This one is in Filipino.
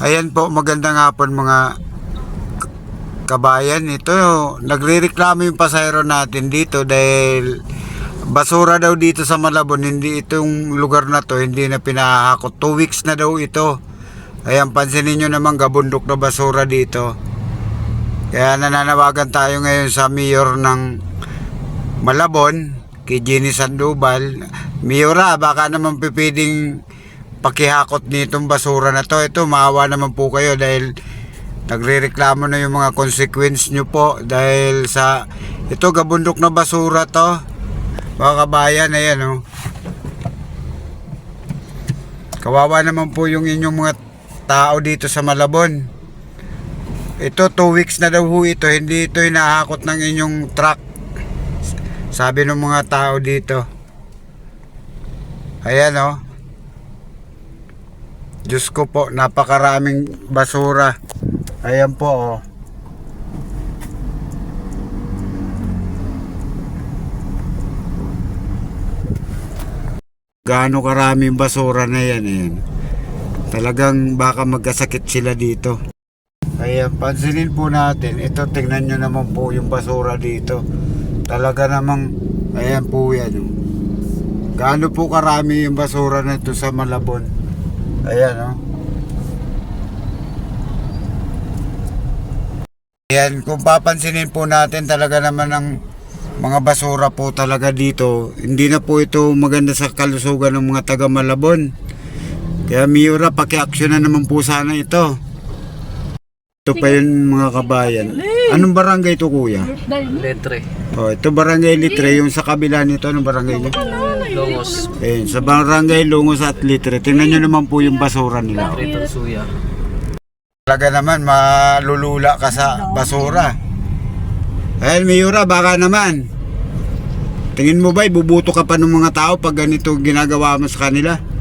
Ayan po, magandang hapon mga kabayan. Ito, nagrereklamo yung pasayro natin dito dahil basura daw dito sa Malabon. Hindi itong lugar na to, hindi na pinahakot. Two weeks na daw ito. Ayan, pansinin nyo naman gabundok na basura dito. Kaya nananawagan tayo ngayon sa mayor ng Malabon, kay Jenny Sandoval. Mayora, baka naman pipiding pakihakot nitong basura na to. Ito, maawa naman po kayo dahil nagrereklamo na yung mga consequence nyo po dahil sa ito gabundok na basura to. Mga kabayan ayan oh. kawawa naman po yung inyong mga tao dito sa Malabon. Ito 2 weeks na daw ito. Hindi ito hinahakot ng inyong truck. Sabi ng mga tao dito. Ayan oh Diyos ko po, napakaraming basura. Ayan po, oh. Gaano karaming basura na yan, ayan. Talagang baka magkasakit sila dito. Ayan, pansinin po natin. Ito, tingnan nyo naman po yung basura dito. Talaga namang, ayan po yan. oh. Gaano po karami yung basura na ito sa Malabon. Ayan, oh. Ayan, kung papansinin po natin talaga naman ang mga basura po talaga dito. Hindi na po ito maganda sa kalusugan ng mga taga Malabon. Kaya Miura, paki-action na naman po sana ito. Ito pa yun mga kabayan. Anong barangay ito kuya? Letre. Oh, ito barangay Litre, yung sa kabila nito, anong barangay niya? Longos. Ayun, sa barangay Lungos at Litre. Tingnan nyo naman po yung basura nila. Rito Suya. Talaga naman, malulula ka sa basura. Ayun, Miura, baka naman. Tingin mo ba, ibubuto ka pa ng mga tao pag ganito ginagawa mo sa kanila?